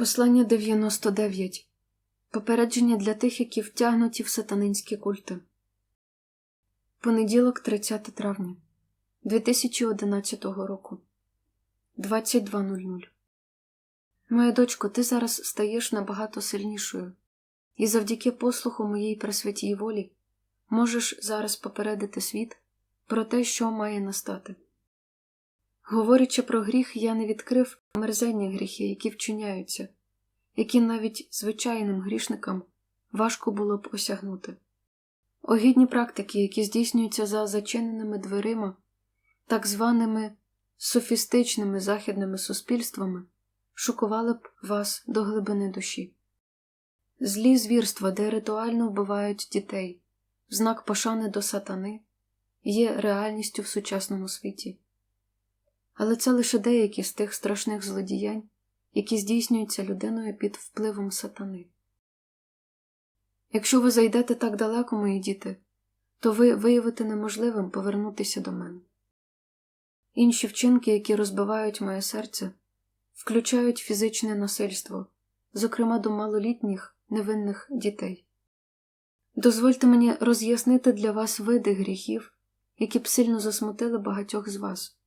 Послання 99. Попередження для тих, які втягнуті в сатанинські культи. Понеділок, 30 травня 2011 року. 22.00. Моя дочко, ти зараз стаєш набагато сильнішою, і завдяки послуху моєї пресвятій волі можеш зараз попередити світ про те, що має настати. Говорячи про гріх, я не відкрив мерзенні гріхи, які вчиняються, які навіть звичайним грішникам важко було б осягнути. Огідні практики, які здійснюються за зачиненими дверима, так званими софістичними західними суспільствами, шокували б вас до глибини душі. Злі звірства, де ритуально вбивають дітей, знак пошани до сатани, є реальністю в сучасному світі. Але це лише деякі з тих страшних злодіянь, які здійснюються людиною під впливом сатани. Якщо ви зайдете так далеко, мої діти, то ви виявите неможливим повернутися до мене. Інші вчинки, які розбивають моє серце, включають фізичне насильство, зокрема до малолітніх невинних дітей. Дозвольте мені роз'яснити для вас види гріхів, які б сильно засмутили багатьох з вас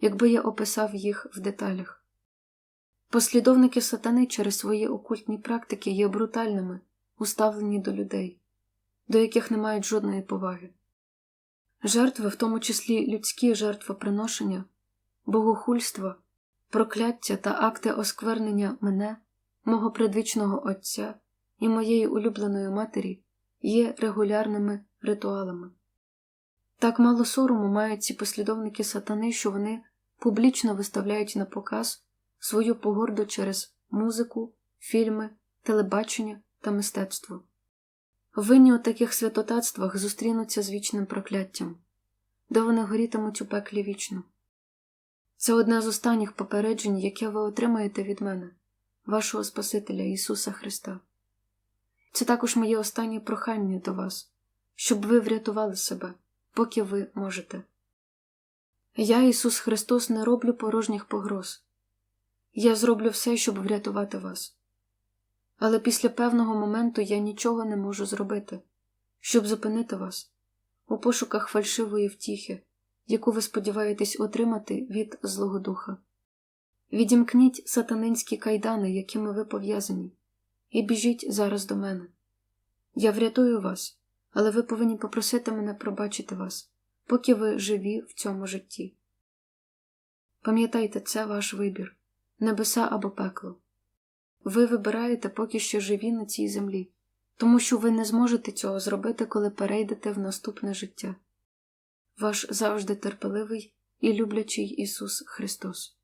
якби я описав їх в деталях. Послідовники сатани через свої окультні практики є брутальними, уставлені до людей, до яких не мають жодної поваги. Жертви, в тому числі людські жертвоприношення, богохульство, прокляття та акти осквернення мене, мого предвічного Отця і моєї улюбленої матері є регулярними ритуалами. Так мало сорому мають ці послідовники сатани, що вони публічно виставляють на показ свою погорду через музику, фільми, телебачення та мистецтво. Винні у таких святотатствах зустрінуться з вічним прокляттям, де вони горітимуть у пеклі вічно. Це одне з останніх попереджень, яке ви отримаєте від мене, вашого Спасителя Ісуса Христа. Це також моє останнє прохання до вас, щоб ви врятували себе поки ви можете. Я, Ісус Христос, не роблю порожніх погроз. Я зроблю все, щоб врятувати вас. Але після певного моменту я нічого не можу зробити, щоб зупинити вас у пошуках фальшивої втіхи, яку ви сподіваєтесь отримати від Злого Духа. Відімкніть сатанинські кайдани, якими ви пов'язані, і біжіть зараз до мене. Я врятую вас але ви повинні попросити мене пробачити вас, поки ви живі в цьому житті. Пам'ятайте, це ваш вибір небеса або пекло. Ви вибираєте поки що живі на цій землі, тому що ви не зможете цього зробити, коли перейдете в наступне життя. Ваш завжди терпеливий і люблячий Ісус Христос.